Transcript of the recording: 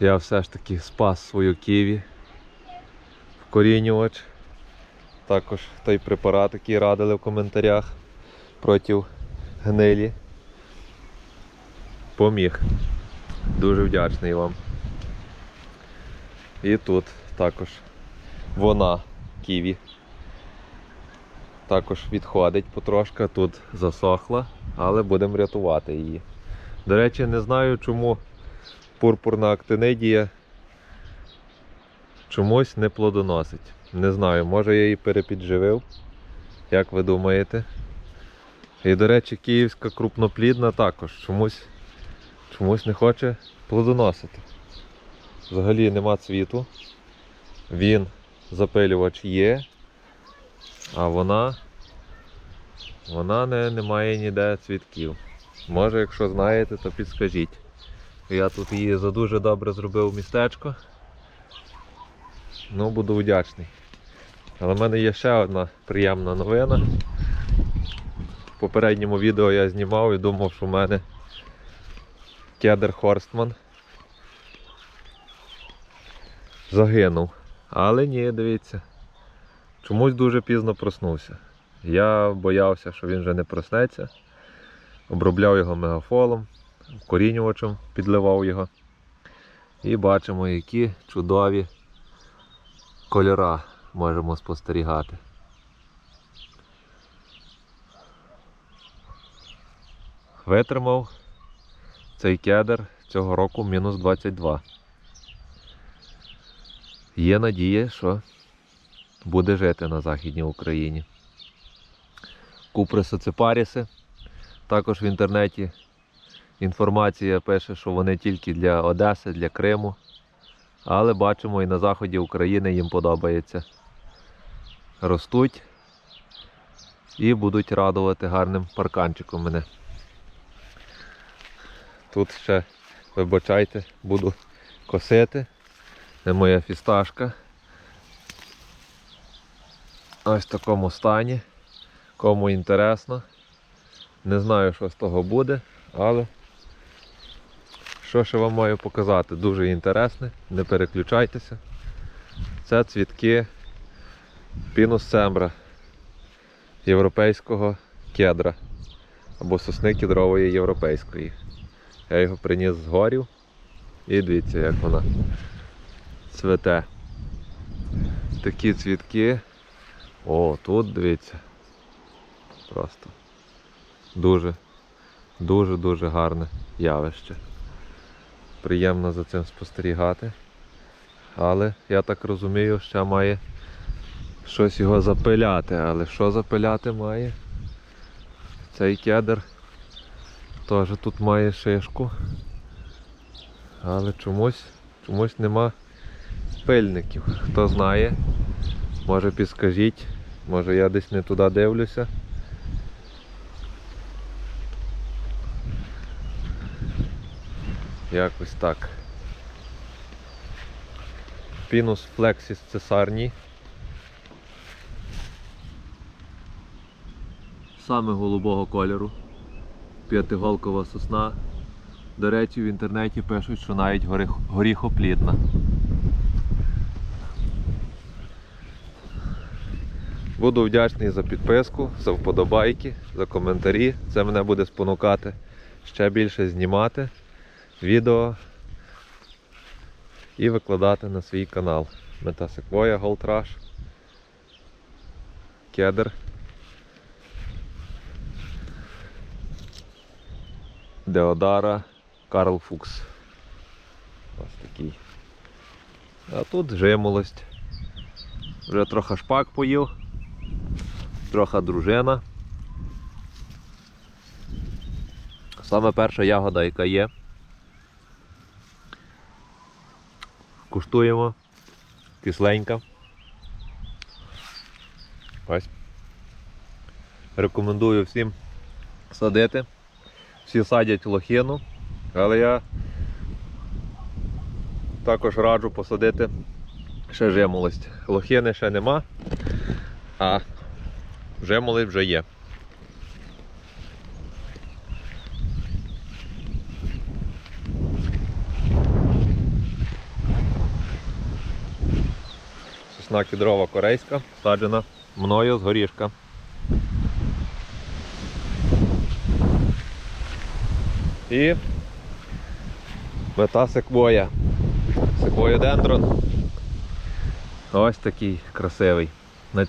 Я все ж таки спас свою ківі. Вкорінювач. Також той препарат, який радили в коментарях проти гнилі. Поміг. Дуже вдячний вам. І тут також вона ківі. Також відходить потрошка, тут засохла, але будемо рятувати її. До речі, не знаю, чому пурпурна актинидія чомусь не плодоносить. Не знаю, може я її перепідживив. Як ви думаєте? І, до речі, київська крупноплідна також чомусь, чомусь не хоче плодоносити. Взагалі нема цвіту. Він запилювач є, а вона, вона не, не має ніде цвітків. Може, якщо знаєте, то підскажіть. Я тут її за дуже добре зробив містечко. Ну, буду вдячний. Але в мене є ще одна приємна новина. В попередньому відео я знімав і думав, що в мене кедр Хорстман загинув. Але ні, дивіться. Чомусь дуже пізно проснувся. Я боявся, що він вже не проснеться. Обробляв його мегафолом, корінювачем підливав його. І бачимо, які чудові кольора можемо спостерігати. Витримав цей кедр цього року мінус 22. Є надія, що буде жити на Західній Україні. Куприси цепаріси. Також в інтернеті інформація пише, що вони тільки для Одеси, для Криму. Але бачимо і на заході України їм подобається. Ростуть і будуть радувати гарним парканчиком мене. Тут ще, вибачайте, буду косити. Це моя фісташка. Ось в такому стані. Кому інтересно. Не знаю, що з того буде, але що ще вам маю показати? Дуже інтересне, не переключайтеся. Це цвітки пінус сембра європейського кедра або сосни кедрової європейської. Я його приніс з горів і дивіться, як вона цвете. Такі цвітки. О, тут дивіться. Просто дуже, дуже-дуже гарне явище. Приємно за цим спостерігати. Але я так розумію, ще має щось його запиляти. Але що запиляти має? Цей кедр теж тут має шишку. Але чомусь, чомусь нема пильників. Хто знає, може підскажіть, може я десь не туди дивлюся. Якось так. Пінус флексіс цесарній. Саме голубого кольору. П'ятиголкова сосна. До речі, в інтернеті пишуть, що навіть горіх- горіхоплідна. Буду вдячний за підписку, за вподобайки, за коментарі. Це мене буде спонукати ще більше знімати відео і викладати на свій канал. Метасеквоя Gold Rush. Кедр. Деодара Карл Фукс. Ось такий. А тут жимолость. Вже трохи шпак поїв, трохи дружина. Саме перша ягода, яка є. Куштуємо. Кисленька. Ось. Рекомендую всім садити. Всі садять лохину, але я також раджу посадити ще жимолость. Лохини ще нема, а жимолость вже є. Смачна кідрова корейська, саджена мною з горішка. І мета секвоя. Секвоя дендрон. Ось такий красивий.